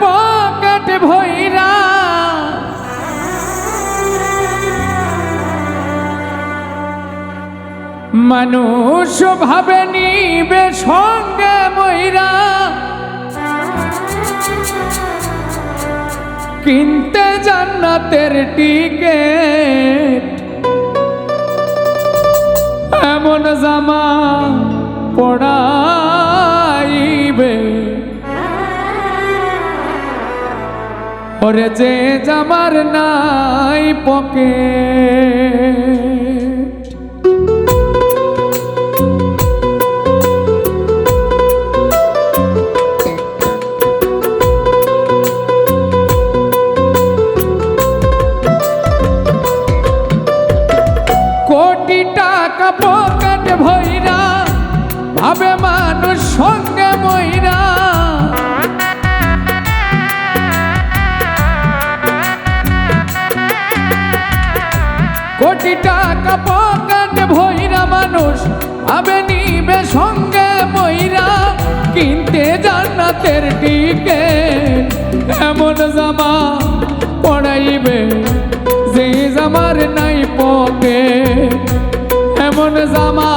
Pocket ভৈরা মানুষ ভাবে নিবে সঙ্গে ময়রা কিনতে জান্নাতের টিকেট। এমন জামা পড়াইবে ওরে যে জামার নাই পকেট। কোটি টাকা পকেট ভৈরা ভাবে মানুষ সঙ্গে ময়রা কোটি টাকা পকেটে ভৈরা মানুষ ভাবে নিবে সঙ্গে ময়রা। কিনতে জান্নাতের টিকে এমন জামা পড়াইবে, যে জামার নাই পকে এমন জামা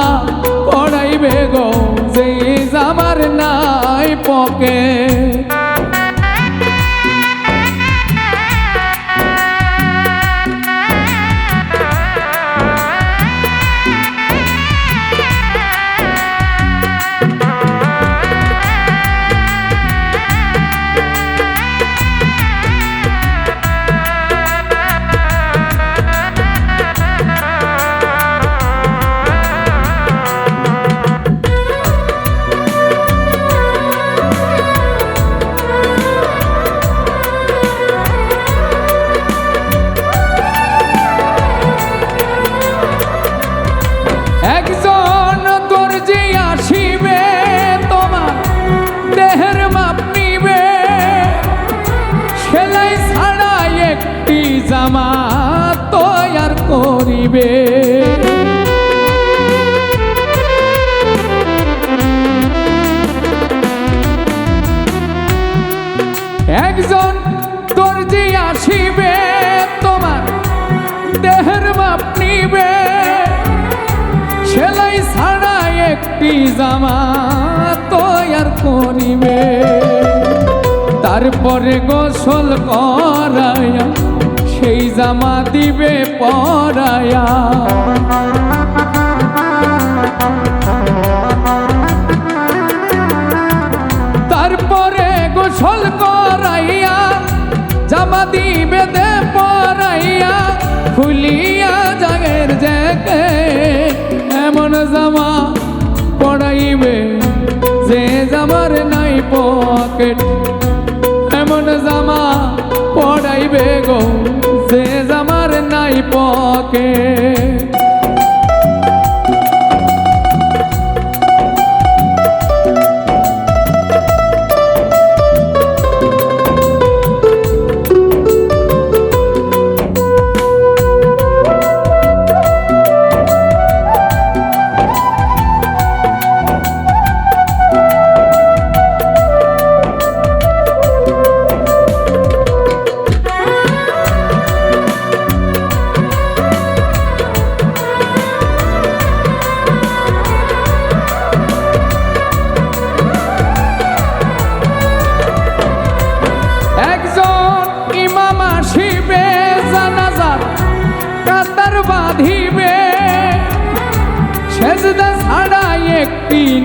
জামা তৈয়ার করিবে। তারপরে গোসল করায়া সেই জামা দিবে পরায়া তারপরে গোসল করাইয়া জামা দিবে দে পরাইয়া খুলিয়া জাগের জ্যাকে এমন জামা পড়াইবে। যে জামার নাই পকেট এমন জামা পড়াইবে গো। যে জামার নাই পকেট।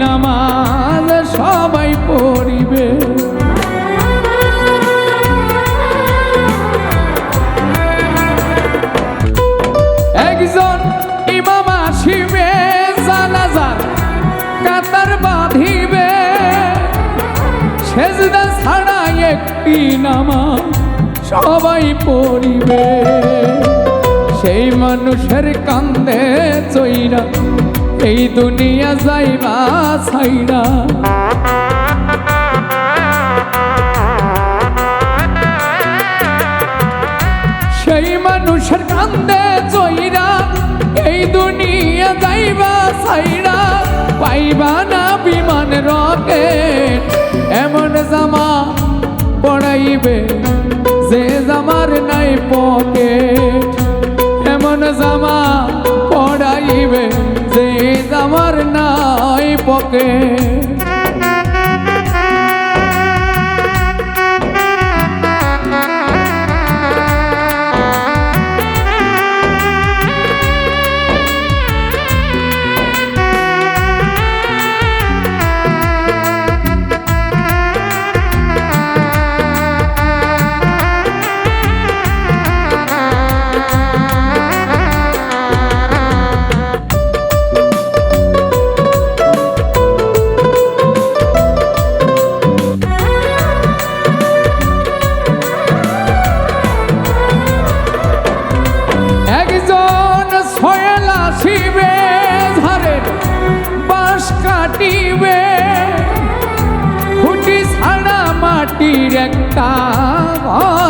নামাজ সবাই পড়িবে। একজন ইমাম আসিবে জানাজার কাতার বাঁধিবে। সেজদা ছাড়া একটি নামা সবাই পড়িবে। সেই মানুষের কান্দে চইরা এই দুনিয়া যাইবা ছাইরা সেই মানুষের কান্দে চইরা এই দুনিয়া যাইবা ছাইরা পাইবা না বিমান রকেট, এমন জামা পড়াই পড়াইবে।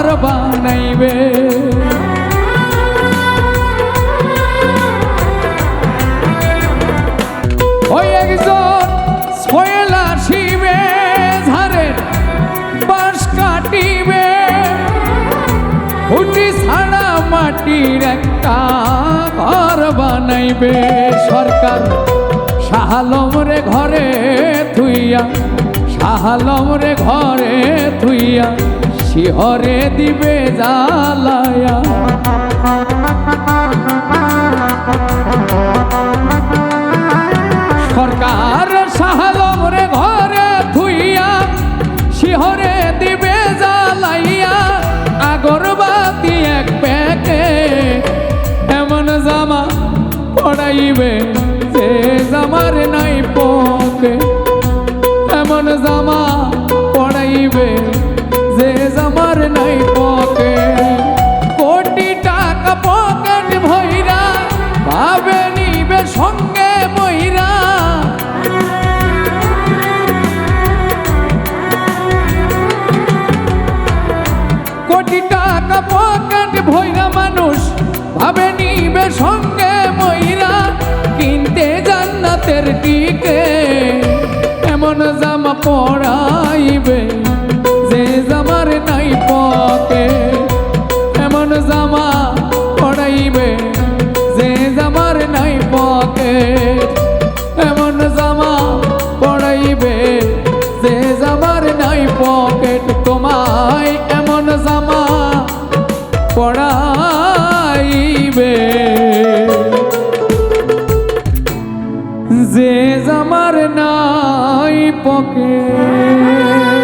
ঘর বানাইবে। ওই একজন বাঁশ কাটিবে। ছাড়া মাটির একটা ঘর বানাইবে। সরকার শাহালম রে ঘরে থুইয়া শাহালম রে ঘরে থুইয়া শিহরে দিবে জ্বালায়া। সরকার শাহালম রে ঘরে থুইয়া, শিহরে দিবে জ্বালাইয়া। আগরবাতি এক প্যাকে এমন জামা পড়াইবে যে জামার নাই। জান্নাতের টিকে এমন জামা পড়াইবে যে জামার নাই পকে এমন জামা পড়াইবে যে জামার নাই পকে এমন জামা পড়াইবে যে জামার নাই পকেট, তোমায় এমন জামা পড়াইবে যে জামার নাই পকেট।